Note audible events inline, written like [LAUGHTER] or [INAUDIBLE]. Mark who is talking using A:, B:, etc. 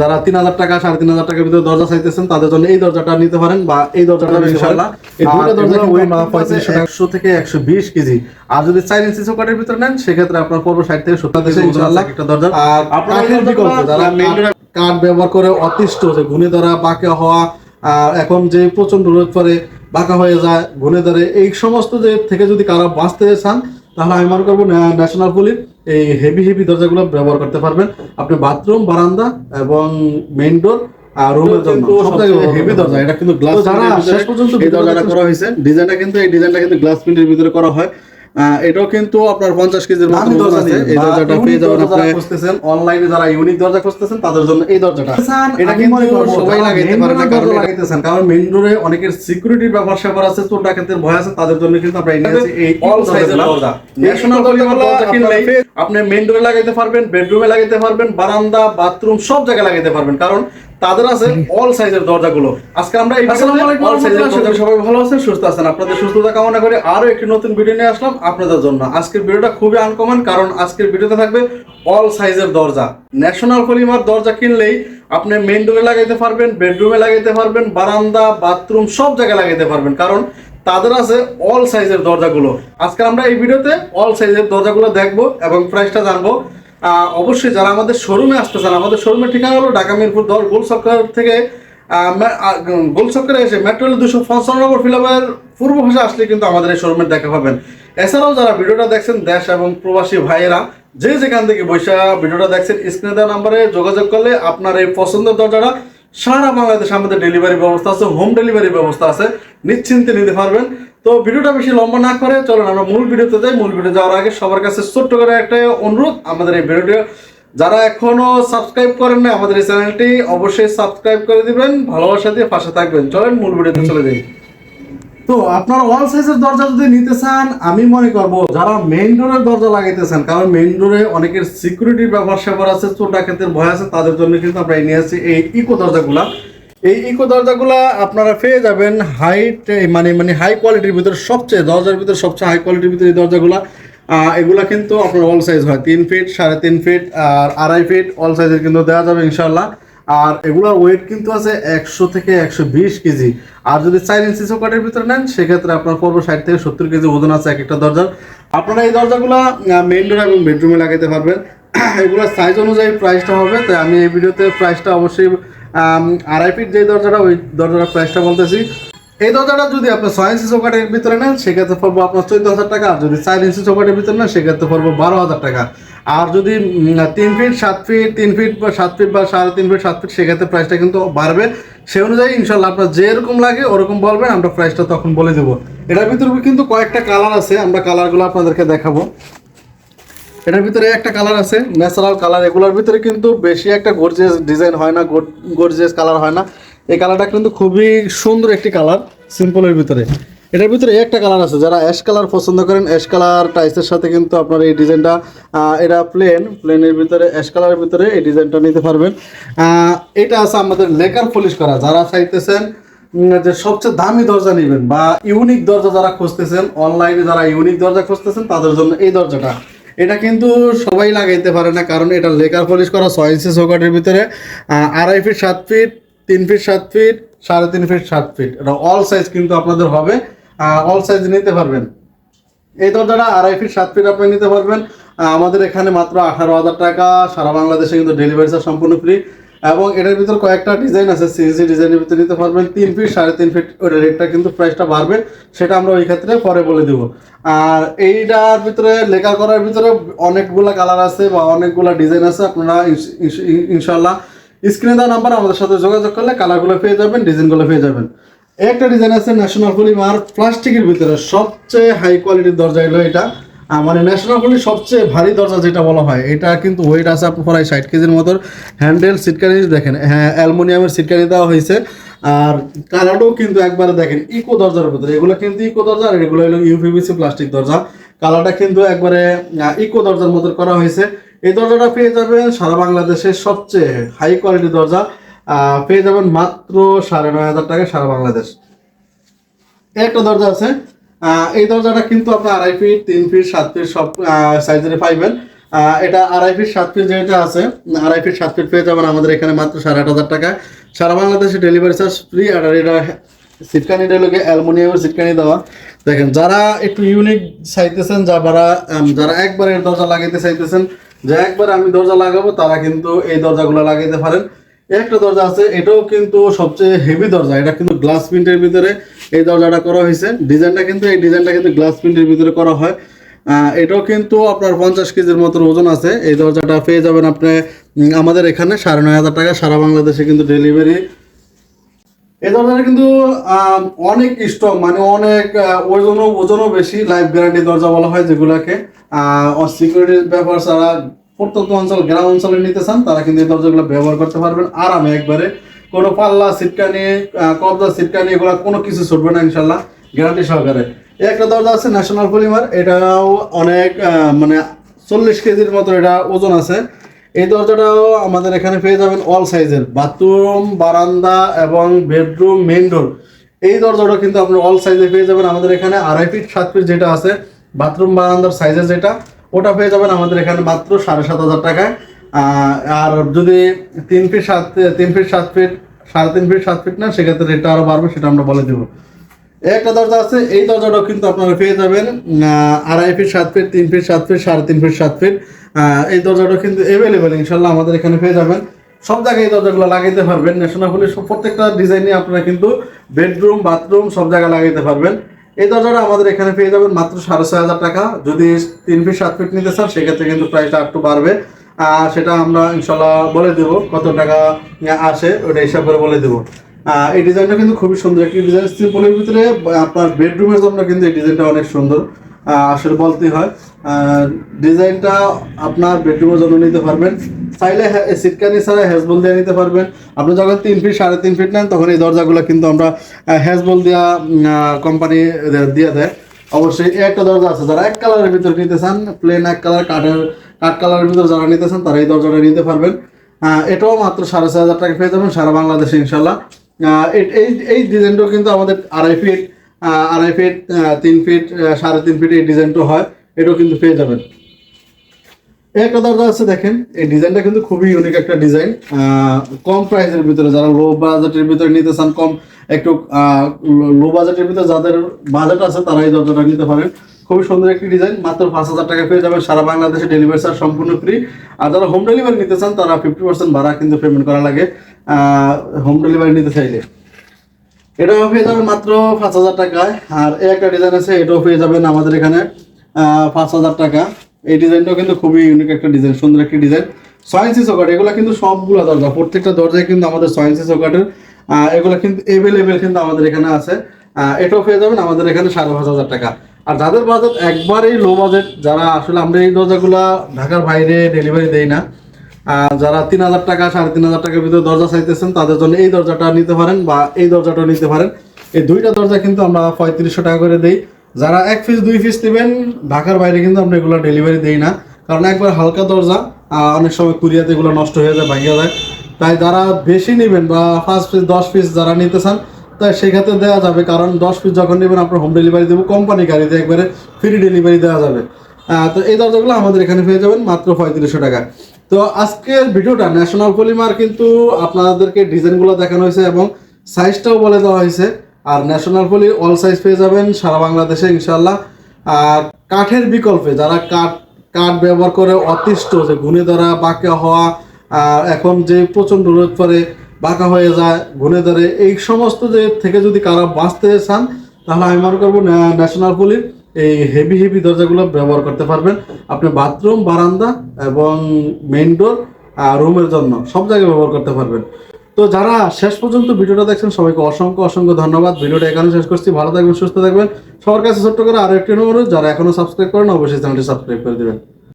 A: যারা তিন হাজার টাকা সাড়ে তিন হাজার টাকার ভিতরে দরজা চাইতেছেন তাদের জন্য এই দরজাটা নিতে পারেন বা এই দরজাটা ইনশাআল্লাহ। এই দুটো দরজা পঁয়ত্রিশশো একশো থেকে একশো বিশ কেজি। আর যদি চার ইঞ্চি চৌকাটের ভিতরে নেন সেক্ষেত্রে আপনার পড়বে ষাট থেকে সত্তর থেকে ইনশাআল্লাহ। একটা দরজা। আর কাঠের বিকল্প যারা কাঠ ব্যবহার করে অতিষ্ঠ যে ঘুণে ধরা বাঁকা হওয়া এখন যে প্রচণ্ড রোদ পরে বাঁকা হয়ে যায় ঘুণে ধরে এই সমস্ত যে থেকে যদি কারা বাঁচতে চান তাহলে আমি মনে করব ন্যাশনাল পুলিশ এই হেভি হেভি দরজাগুলো ব্যবহার করতে পারবেন। আপনি বাথরুম বারান্দা এবং মেইন ডোর আর রুমের জন্য। হেভি দরজা এটা কিন্তু গ্লাস শেষ পর্যন্ত এই দরজাটা করা হয়েছে। ডিজাইনটা কিন্তু এই ডিজাইনটা কিন্তু গ্লাস প্রিন্টের ভিতরে করা হয়। এটাও কিন্তু আপনার পঞ্চাশ কেজির মতো ওজন আছে। এই দরজাটা পেয়ে যাবেন আপনি। খুঁজতেছেন অনলাইনে যারা ইউনিক দরজা খুঁজতেছেন তাদের জন্য এই দরজাটা। এটা কিন্তু সবাই লাগাইতে পারে না কারণ লাগাইতেছেন কারণ মেইন ডোরে অনেকের সিকিউরিটির ব্যাপার স্যাপার আছে চোর ডাকাতের ভয় আছে তাদের জন্য কিন্তু আমরা এনেছি এই অল সাইজের দরজা। ন্যাশনাল দরজাগুলো কিনলেই আপনি মেইন ডোরে লাগাইতে পারবেন বেডরুমে লাগাইতে পারবেন বারান্দা বাথরুম সব জায়গায় লাগাইতে পারবেন কারণ তাদের আছে অল সাইজের দরজাগুলো। আজকে আমরা অল সাইজের সবাই ভালো আছেন সুস্থ আছেন? আপনাদের সুস্থতা কামনা করে আরও একটি নতুন ভিডিও নিয়ে আসলাম আপনাদের জন্য। আজকের ভিডিওটা খুবই আনকমন কারণ আজকের ভিডিওতে থাকবে অল সাইজের দরজা। ন্যাশনাল পলিমার দরজা কিনলেই আপনি মেইন ডোরে লাগাইতে পারবেন বেডরুমে লাগাইতে পারবেন বারান্দা বাথরুম সব জায়গায় লাগাইতে পারবেন। কারণ তাদের আছে অল সাইজের দরজাগুলো। আজকে আমরা এই ভিডিওতে অল সাইজের দরজাগুলো দেখব এবং প্রাইসটা জানব। অবশ্যই যারা আমাদের শোরুমে আসতে চান আমাদের শোরুমের ঠিকানা হলো ঢাকা মিরপুর দল গোল সরকার থেকে গোল চক্করে এসে মেট্রো দুশো পঞ্চান্ন নম্বর ফিলামের পূর্ব ভাষা আসলে কিন্তু আমাদের এই শোরুমের দেখা পাবেন। এছাড়াও যারা ভিডিওটা দেখছেন, দেশ এবং প্রবাসী ভাইয়েরা, যে যেখান থেকে বৈশা ভিডিওটা দেখছেন স্ক্রিনে দেওয়া নাম্বারে যোগাযোগ করলে আপনার এই পছন্দের দরজাটা সারা বাংলাদেশে আমাদের ডেলিভারি ব্যবস্থা আছে হোম ডেলিভারি ব্যবস্থা আছে। নিশ্চিন্তে নিতে পারবেন। তো ভিডিওটা বেশি লম্বা না করে, চলুন আমরা মূল ভিডিওতে যাই। মূল ভিডিও যাওয়ার আগে সবার কাছে ছোট্ট করে একটা অনুরোধ, আমাদের এই ভিডিওটি যারা এখনও সাবস্ক্রাইব করেন না আমাদের এই চ্যানেলটি অবশ্যই সাবস্ক্রাইব করে দিবেন, ভালোবাসা দিয়ে পাশে থাকবেন। চলেন মূল ভিডিওতে চলে যাই। তো আপনারা ওয়াল সাইজের দরজা যদি নিতে চান, আমি মনে করব যারা মেইন ডোরের দরজা লাগাইতে চান কারণ মেইন ডোরে অনেকের সিকিউরিটির ব্যাপার স্যাপার আছে চোর ডাকাতের ভয় আছে, তাদের জন্য কিন্তু আমরা নিয়ে আসছি এই ইকো দরজাগুলা। এই ইকো দরজাগুলা আপনারা পেয়ে যাবেন হাইট মানে মানে হাই কোয়ালিটির ভিতরে সবচেয়ে, দরজার ভিতরে সবচেয়ে হাই কোয়ালিটির ভিতরে এই দরজাগুলা। এগুলা কিন্তু আপনার অল সাইজ হয়, তিন ফিট সাড়ে তিন ফিট আর আড়াই ফিট অল সাইজের কিন্তু দেওয়া যাবে ইনশাল্লাহ আর এগুলোর ওয়েট কিন্তু আছে একশো থেকে একশো বিশ কেজি। আর যদি চার ইঞ্চি চৌকাটের ভিতরে নেন, সেক্ষেত্রে আপনার পড়বে ষাট থেকে সত্তর কেজি ওজন আছে এক একটা দরজার। আপনারা এই দরজাগুলো মেইন ডোর এবং বেডরুমে লাগাতে পারবেন। [COUGHS] এগুলোর সাইজ অনুযায়ী প্রাইসটা হবে, তাই আমি এই ভিডিওতে প্রাইসটা অবশ্যই আড়াই ফিট যে দরজাটা, ওই দরজাটার প্রাইসটা বলতেছি। এই দরজাটা যদি আপনি ছয় ইঞ্চি চৌকাটের ভিতরে নেন, সেক্ষেত্রে পড়ব আপনার চোদ্দ হাজার টাকা। আর যদি চার ইঞ্চি চৌকাটের ভিতরে নেন, সেক্ষেত্রে পড়ব বারো হাজার টাকা। আর যদি তিন ফিট সাত ফিট তিন ফিট বা সাত ফিট বা সাড়ে তিন ফিট সাত ফিট সেক্ষেত্রে প্রাইসটা কিন্তু বাড়বে। সে অনুযায়ী ইনশাল্লাহ আপনার যেরকম লাগে ওরকম বলবেন, আমরা প্রাইসটা তখন বলে দেবো। এটার ভিতরে কিন্তু কয়েকটা কালার আছে, আমরা কালারগুলো আপনাদেরকে দেখাবো। এটার ভিতরে একটা কালার আছে ন্যাচারাল কালার এগুলোর ভিতরে কিন্তু বেশি একটা গর্জিয়াস ডিজাইন হয় না গর্জিয়াস কালার হয় না। এই কালারটা কিন্তু খুবই সুন্দর একটি কালার সিম্পলের ভিতরে। এটার ভিতরে একটা কালার আছে, যারা অ্যাশ কালার পছন্দ করেন অ্যাশ কালার টাইসের সাথে কিন্তু আপনার এই ডিজাইনটা এটা প্লেন প্লেনের ভিতরে অ্যাশ কালারের ভিতরে এই ডিজাইনটা নিতে পারবেন। এটা আছে আমাদের লেকার পলিশ করা। যারা চাইতেছেন যে সবচেয়ে দামি দরজা নেবেন বা ইউনিক দরজা যারা খুঁজতেছেন অনলাইনে যারা ইউনিক দরজা খুঁজতেছেন, তাদের জন্য এই দরজাটা। এটা কিন্তু সবাই লাগাইতে পারে না, কারণ এটা লেকার পলিশ করা ছয় ইঞ্চি চৌকাটের ভিতরে আড়াই ফিট, সাত ফিট, তিন ফিট, সাত ফিট, সাড়ে তিন ফিট, সাত ফিট। এটা অল সাইজ কিন্তু আপনাদের হবে অল সাইজ নিতে পারবেন। এই দরজাটা আড়াই ফিট, সাত ফিট আপনি নিতে পারবেন। আমাদের এখানে মাত্র আঠারো হাজার টাকা, সারা বাংলাদেশে কিন্তু ডেলিভারি চার্জ সম্পূর্ণ ফ্রি এবং এটার ভিতর কয়েকটা ডিজাইন আছে সিএনসি ডিজাইনের ভিতরে নিতে পারবেন। তিন ফিট সাড়ে তিন ফিট ওই রেটটা কিন্তু প্রাইসটা বাড়বে, সেটা আমরা ওই ক্ষেত্রে পরে বলে দিব। আর এইটার ভিতরে লেখা করার ভিতরে অনেকগুলা কালার আছে বা অনেকগুলা ডিজাইন আছে, আপনারা ইনশ- ইনশ- ইনশাল্লাহ স্ক্রিনে দেওয়া নাম্বার আমাদের সাথে যোগাযোগ করলে কালারগুলো পেয়ে যাবেন ডিজাইনগুলো পেয়ে যাবেন। একটা ডিজাইন আছে ন্যাশনাল পলিমার প্লাস্টিকের ভিতরে সবচেয়ে হাই কোয়ালিটির দরজা এলো এটা। মানে ন্যাশনাল পলি সবচেয়ে ভারী দরজা যেটা বলা হয়, এটা কিন্তু ওয়েট আছে আপনার প্রায় ষাট কেজির মতো হ্যান্ডেল সিটকানি দেখেন হ্যাঁ অ্যালমোনিয়ামের সিটকানি দেওয়া হয়েছে। আর কালারটাও কিন্তু একবারে দেখেন ইকো দরজার ভিতরে। এগুলো কিন্তু ইকো দরজা, আর এগুলো হলো ইউপিভিসি প্লাস্টিক দরজা। কালারটা কিন্তু একবারে ইকো দরজার মতো করা হয়েছে। এই দরজাটা পেয়ে যাবেন সারা বাংলাদেশের সবচেয়ে হাই কোয়ালিটি দরজা। পেয়ে যাবেন মাত্র সাড়ে নয় হাজার টাকা সারা বাংলাদেশ। একটা দরজা আছে এই দরজাটা কিন্তু আপনার আড়াই ফিট, তিন ফিট, সাত ফিট, সব সাইজের পাইবেন এটা আড়াই ফিট, সাত ফিট যেটা আছে, আড়াই ফিট, সাত ফিট পেয়ে যাবেন আমাদের এখানে মাত্র সাড়ে আট হাজার টাকা। সারা বাংলাদেশে ডেলিভারি চার্জ ফ্রি আর এটা সিটকানিটা লোকে অ্যালমোনিয়ামের সিটকানি দেওয়া। দেখেন, যারা একটু ইউনিক চাইতেছেন যারা যারা একবারে দরজা লাগাইতে চাইতেছেন, যে একবার আমি দরজা লাগাবো, তারা কিন্তু এই দরজাগুলো লাগাইতে পারেন। একটা দরজা আছে, এটাও কিন্তু সবচেয়ে হেভি দরজা। এটা কিন্তু গ্লাস প্রিন্টের ভিতরে এই দরজাটা করা হয়েছে। ডিজাইনটা কিন্তু, এই ডিজাইনটা কিন্তু গ্লাস প্রিন্টের ভিতরে করা হয়। এটাও কিন্তু আপনার পঞ্চাশ কেজির মতন ওজন আছে। এই দরজাটা পেয়ে যাবেন আপনি আমাদের এখানে সাড়ে নয় হাজার টাকা সারা বাংলাদেশে কিন্তু ডেলিভারি এই দরজাটা কিন্তু অনেক স্ট্রং মানে অনেক ওজনও ওজনও বেশি। লাইফ গ্যারান্টি দরজা বলা হয় যেগুলোকে। সিকিউরিটির ব্যাপার ছাড়া প্রত্যন্ত অঞ্চল, গ্রাম অঞ্চলে নিতে চান, তারা কিন্তু এই দরজাগুলো ব্যবহার করতে পারবেন। আরামে একবারে কোনো পাল্লা সিটকানি কবজা সিটকানি এগুলো কোনো কিছু ছুটবে না ইনশাল্লাহ গ্যারান্টি সহকারে। একটা দরজা আছে ন্যাশনাল পলিমার এটাও অনেক মানে চল্লিশ কেজির মতো এটা ওজন আছে। এই দরজাটাও আমাদের এখানে পেয়ে যাবেন অল সাইজের বাথরুম বারান্দা এবং বেডরুম মেন ডোর এই দরজাটা কিন্তু আপনি অল সাইজে পেয়ে যাবেন। আমাদের এখানে আড়াই ফিট সাত ফিট যেটা আছে বাথরুম বারান্দার সাইজের যেটা ওটা পেয়ে যাবেন আমাদের এখানে মাত্র সাড়ে সাত হাজার টাকায়। আর যদি তিন ফিট সাত, তিন ফিট সাত ফিট, সাড়ে তিন ফিট সাত ফিট না, সেক্ষেত্রে রেটটা আরও বাড়বে, সেটা আমরা বলে দেবো। একটা দরজা আছে, এই দরজাটাও কিন্তু আপনারা পেয়ে যাবেন আড়াই ফিট সাত ফিট, তিন ফিট সাত ফিট, সাড়ে তিন ফিট সাত ফিট। এই দরজাটা কিন্তু অ্যাভেলেবেল ইনশাল্লাহ আমাদের এখানে পেয়ে যাবেন। সব জায়গায় এই দরজাগুলো লাগাইতে পারবেন ন্যাশনাল পুলিশ প্রত্যেকটা ডিজাইনে আপনারা কিন্তু বেডরুম বাথরুম সব জায়গায় লাগাইতে পারবেন। এই দরজাটা আমাদের এখানে পেয়ে যাবেন মাত্র সাড়ে ছয় হাজার টাকা। যদি তিন ফিট সাত ফিট নিতে চান, সেক্ষেত্রে কিন্তু প্রাইসটা একটু বাড়বে। আর সেটা আমরা ইনশাল্লাহ বলে দেবো কত টাকা আসে ওটা হিসাব করে বলে দেবো। এই ডিজাইনটা কিন্তু খুবই সুন্দর। একটি ডিজাইন সিম্পলের ভিতরে আপনার বেডরুমের জন্য কিন্তু এই ডিজাইনটা অনেক সুন্দর। আসলে বলতে হয়। ডিজাইনটা আপনার বেডরুমের জন্য নিতে পারবেন। চাইলে সিটকানি ছাড়া হ্যাজবল দিয়ে নিতে পারবেন। আপনি যখন তিন ফিট সাড়ে তিন ফিট নেন, তখন এই দরজাগুলো কিন্তু আমরা হ্যাজবল দেওয়া কোম্পানি দিয়ে দেয়। অবশ্যই একটা দরজা আছে, যারা এক কালারের ভিতরে নিতে চান প্লেন এক কালার কাঠের, কাঠ কালারের ভিতরে যারা নিতে চান, তারা এই দরজাটা নিতে পারবেন। এটাও মাত্র সাড়ে ছয় হাজার টাকা পেয়ে যাবেন সারা বাংলাদেশে ইনশাল্লাহ এই এই ডিজাইনটাও কিন্তু আমাদের আড়াই ফিট আড়াই ফিট তিন ফিট সাড়ে তিন ফিট এই ডিজাইনটা হয়, এটাও কিন্তু পেয়ে যাবেন। একটা দরজা আছে দেখেন, এই ডিজাইনটা কিন্তু খুবই ইউনিক একটা ডিজাইন কম প্রাইসের ভিতরে যারা লো বাজেটের ভিতরে নিতে চান, কম একটু লো বাজেটের ভিতরে যাদের বাজেট আছে তারা এই দরজাটা নিতে পারেন। খুবই সুন্দর একটি ডিজাইন মাত্র পাঁচ হাজার টাকা পেয়ে যাবেন, সারা বাংলাদেশে ডেলিভারি চার্জ সম্পূর্ণ ফ্রি আর যারা হোম ডেলিভারি নিতে চান, তারা ফিফটি পার্সেন্ট ভাড়া কিন্তু পেমেন্ট করা লাগে। হোম ডেলিভারি নিতে চাইলে। এটাও পেয়ে যাবেন মাত্র পাঁচ হাজার টাকায় আর এই একটা ডিজাইন আছে এটাও পেয়ে যাবেন আমাদের এখানে পাঁচ হাজার টাকা। এই ডিজাইনটাও কিন্তু খুবই ইউনিক একটা ডিজাইন সুন্দর একটি ডিজাইন সয়েন্সি চৌকাট এগুলো কিন্তু সবগুলো দরজা প্রত্যেকটা দরজায় কিন্তু আমাদের সয়েন্সি চৌকাটের এগুলো কিন্তু এভেলেবেল কিন্তু আমাদের এখানে আছে। এটাও পেয়ে যাবেন আমাদের এখানে সাড়ে পাঁচ হাজার টাকা। আর যাদের বাজেট একবারেই লো বাজেট যারা আসলে আমরা এই দরজাগুলা ঢাকার বাইরে ডেলিভারি দেই না যারা তিন হাজার টাকা, সাড়ে তিন হাজার টাকার ভিতরে দরজা চাইতেছেন, তাদের জন্য এই দরজাটা নিতে পারেন বা এই দরজাটা নিতে পারেন। এই দুইটা দরজা কিন্তু আমরা পঁয়ত্রিশশো টাকা করে দেই। যারা এক পিস দুই পিস নেবেন, ঢাকার বাইরে কিন্তু আমরা এগুলো ডেলিভারি দেই না। কারণ একবার হালকা দরজা অনেক সময় কুরিয়াতে এগুলো নষ্ট হয়ে যায় ভাঙিয়ে যায়। তাই যারা বেশি নেবেন বা পাঁচ পিস দশ পিস যারা নিতে চান, তাই সেক্ষেত্রে দেওয়া যাবে। কারণ দশ পিস যখন নেবেন, আপনার হোম ডেলিভারি দেবো কোম্পানি গাড়িতে একবারে ফ্রি ডেলিভারি দেওয়া যাবে। তো এই দরজাগুলো আমাদের এখানে পেয়ে যাবেন, মাত্র পঁয়ত্রিশশো টাকা। তো আজকের ভিডিওটা ন্যাশনাল পলিমার কিন্তু আপনাদেরকে ডিজাইনগুলো দেখানো হয়েছে এবং সাইজটাও বলে দেওয়া হয়েছে। আর ন্যাশনাল পলি অল সাইজ পেয়ে যাবেন সারা বাংলাদেশে ইনশাল্লাহ আর কাঠের বিকল্পে যারা কাঠ কাঠ ব্যবহার করে অতিষ্ঠ, যে ঘুণে ধরা, বাঁকা হওয়া এখন যে প্রচণ্ড রোদ পরে বাঁকা হয়ে যায়, ঘুণে ধরে, এই সমস্ত যে থেকে যদি কারা বাঁচতে চান, তাহলে আমি মনে করব ন্যাশনাল পলির এই হেভি হেভি দরজাগুলো ব্যবহার করতে পারবেন। আপনি বাথরুম বারান্দা এবং মেইন ডোর রুমের জন্য সব জায়গায় ব্যবহার করতে পারবেন। তো যারা শেষ পর্যন্ত ভিডিওটা দেখছেন, সবাইকে অসংখ্য অসংখ্য ধন্যবাদ। ভিডিওটা এখানে শেষ করছি। ভালো থাকবেন, সুস্থ থাকবেন। সবার কাছে ছোট্ট করে আরও একটি অনুরোধ, যারা এখনও সাবস্ক্রাইব করেন, অবশ্যই চ্যানেলটি সাবস্ক্রাইব করে দেবেন।